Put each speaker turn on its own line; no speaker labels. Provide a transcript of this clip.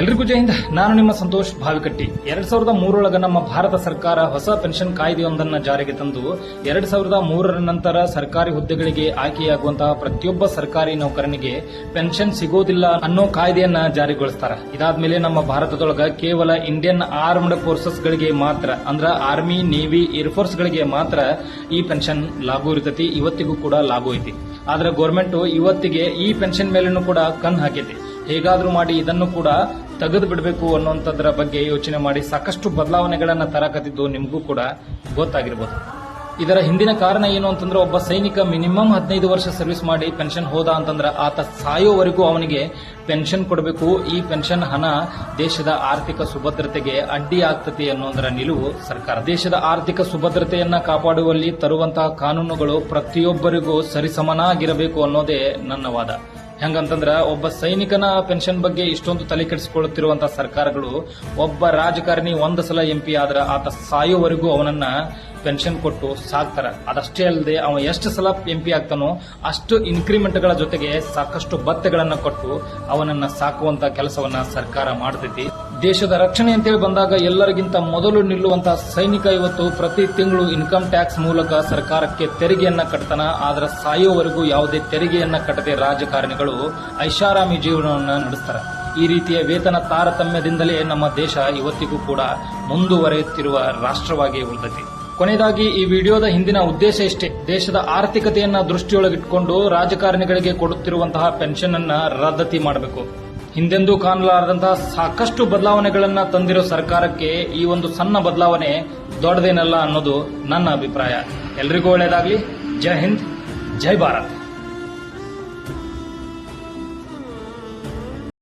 ಎಲ್ರಿಗೂ ಜೈ ಹಿಂದ್ ನಾನು ನಿಮ್ಮ ಸಂತೋಷ್ ಭಾವಿಕಟ್ಟಿ ಎರಡ್ ಸಾವಿರದ ಮೂರೊಳಗ ನಮ್ಮ ಭಾರತ ಸರ್ಕಾರ ಹೊಸ ಪೆನ್ಷನ್ ಕಾಯ್ದೆಯೊಂದನ್ನು ಜಾರಿಗೆ ತಂದು, ಎರಡ್ ಸಾವಿರದ ಮೂರರ ನಂತರ ಸರ್ಕಾರಿ ಹುದ್ದೆಗಳಿಗೆ ಆಯ್ಕೆಯಾಗುವಂತಹ ಪ್ರತಿಯೊಬ್ಬ ಸರ್ಕಾರಿ ನೌಕರನಿಗೆ ಪೆನ್ಷನ್ ಸಿಗೋದಿಲ್ಲ ಅನ್ನೋ ಕಾಯ್ದೆಯನ್ನ ಜಾರಿಗೊಳಿಸ್ತಾರ. ಇದಾದ್ಮೇಲೆ ನಮ್ಮ ಭಾರತದೊಳಗ ಕೇವಲ ಇಂಡಿಯನ್ ಆರ್ಮ್ಡ್ ಫೋರ್ಸಸ್ ಗಳಿಗೆ ಮಾತ್ರ, ಅಂದ್ರ ಆರ್ಮಿ, ನೇವಿ ಏರ್ಫೋರ್ಸ್ ಗಳಿಗೆ ಮಾತ್ರ ಈ ಪೆನ್ಷನ್ ಲಾಗು ಇರ್ತೈತಿ, ಇವತ್ತಿಗೂ ಕೂಡ ಲಾಗು ಐತಿ. ಆದ್ರೆ ಗೌರ್ಮೆಂಟ್ ಇವತ್ತಿಗೆ ಈ ಪೆನ್ಷನ್ ಮೇಲೂ ಕೂಡ ಕಣ್ ಹಾಕೈತಿ. ಹೇಗಾದ್ರೂ ಮಾಡಿ ಇದನ್ನು ಕೂಡ ತೆಗೆದು ಬಿಡಬೇಕು ಅನ್ನುವಂಥದ್ರ ಬಗ್ಗೆ ಯೋಚನೆ ಮಾಡಿ ಸಾಕಷ್ಟು ಬದಲಾವಣೆಗಳನ್ನು ತರಕತ್ತಿದ್ದು ನಿಮಗೂ ಕೂಡ ಗೊತ್ತಾಗಿರ್ಬೋದು. ಇದರ ಹಿಂದಿನ ಕಾರಣ ಏನು ಅಂತಂದ್ರೆ ಒಬ್ಬ ಸೈನಿಕ ಮಿನಿಮಮ್ ಹದಿನೈದು ವರ್ಷ ಸರ್ವಿಸ್ ಮಾಡಿ ಪೆನ್ಷನ್ ಹೋದ ಅಂತಂದ್ರೆ ಆತ ಸಾಯೋವರೆಗೂ ಅವನಿಗೆ ಪೆನ್ಷನ್ ಕೊಡಬೇಕು. ಈ ಪೆನ್ಷನ್ ಹಣ ದೇಶದ ಆರ್ಥಿಕ ಸುಭದ್ರತೆಗೆ ಅಡ್ಡಿ ಆಗ್ತದೆ ಅನ್ನೋದರ ನಿಲುವು ಸರ್ಕಾರ. ದೇಶದ ಆರ್ಥಿಕ ಸುಭದ್ರತೆಯನ್ನ ಕಾಪಾಡುವಲ್ಲಿ ತರುವಂತಹ ಕಾನೂನುಗಳು ಪ್ರತಿಯೊಬ್ಬರಿಗೂ ಸರಿಸಮನಾಗಿರಬೇಕು ಅನ್ನೋದೇ ನನ್ನ ವಾದ. ಹೆಂಗಂತಂದ್ರ ಒಬ್ಬ ಸೈನಿಕನ ಪೆನ್ಷನ್ ಬಗ್ಗೆ ಇಷ್ಟೊಂದು ತಲೆ ಕೆಡಿಸಿಕೊಳ್ಳುತ್ತಿರುವಂತಹ ಸರ್ಕಾರಗಳು, ಒಬ್ಬ ರಾಜಕಾರಣಿ ಒಂದು ಸಲ ಎಂಪಿ ಆದ್ರ ಆತ ಸಾಯೋವರೆಗೂ ಅವನನ್ನ ಪೆನ್ಷನ್ ಕೊಟ್ಟು ಸಾಕ್ತಾರ. ಅದಷ್ಟೇ ಅಲ್ಲದೆ ಅವ ಎಷ್ಟು ಸಲ ಎಂಪಿ ಆಗ್ತಾನೋ ಅಷ್ಟು ಇನ್ಕ್ರಿಮೆಂಟ್ಗಳ ಜೊತೆಗೆ ಸಾಕಷ್ಟು ಭತ್ತೆಗಳನ್ನ ಕೊಟ್ಟು ಅವನನ್ನ ಸಾಕುವಂತ ಕೆಲಸವನ್ನ ಸರ್ಕಾರ ಮಾಡ್ತೈತಿ. ದೇಶದ ರಕ್ಷಣೆ ಅಂತೇಳಿ ಬಂದಾಗ ಎಲ್ಲರಿಗಿಂತ ಮೊದಲು ನಿಲ್ಲುವಂತಹ ಸೈನಿಕ ಇವತ್ತು ಪ್ರತಿ ತಿಂಗಳು ಇನ್ಕಮ್ ಟ್ಯಾಕ್ಸ್ ಮೂಲಕ ಸರ್ಕಾರಕ್ಕೆ ತೆರಿಗೆಯನ್ನ ಕಟ್ತಾನ. ಆದ್ರೆ ಸಾಯೋವರೆಗೂ ಯಾವುದೇ ತೆರಿಗೆಯನ್ನ ಕಟ್ಟದೆ ರಾಜಕಾರಣಿಗಳು ಐಷಾರಾಮಿ ಜೀವನವನ್ನ ನಡೆಸ್ತಾರೆ. ಈ ರೀತಿಯ ವೇತನ ತಾರತಮ್ಯದಿಂದಲೇ ನಮ್ಮ ದೇಶ ಇವತ್ತಿಗೂ ಕೂಡ ಮುಂದುವರೆಯುತ್ತಿರುವ ರಾಷ್ಟ್ರವಾಗಿ ಉಳಿದೈತಿ ಕೊನೆಯದಾಗಿ ಈ ವಿಡಿಯೋದ ಹಿಂದಿನ ಉದ್ದೇಶ ಇಷ್ಟೇ. ದೇಶದ ಆರ್ಥಿಕತೆಯನ್ನ ದೃಷ್ಟಿಯೊಳಗಿಟ್ಕೊಂಡು ರಾಜಕಾರಣಿಗಳಿಗೆ ಕೊಡುತ್ತಿರುವಂತಹ ಪೆನ್ಷನ್ ಅನ್ನ ರದ್ದತಿ ಮಾಡಬೇಕು. ಹಿಂದೆಂದೂ ಕಾಣಲಾರದಂತಹ ಸಾಕಷ್ಟು ಬದಲಾವಣೆಗಳನ್ನ ತಂದಿರೋ ಸರ್ಕಾರಕ್ಕೆ ಈ ಒಂದು ಸಣ್ಣ ಬದಲಾವಣೆ ದೊಡ್ಡದೇನಲ್ಲ ಅನ್ನೋದು ನನ್ನ ಅಭಿಪ್ರಾಯ. ಎಲ್ರಿಗೂ ಒಳ್ಳೇದಾಗ್ಲಿ. ಜೈ ಹಿಂದ್, ಜೈ ಭಾರತ್.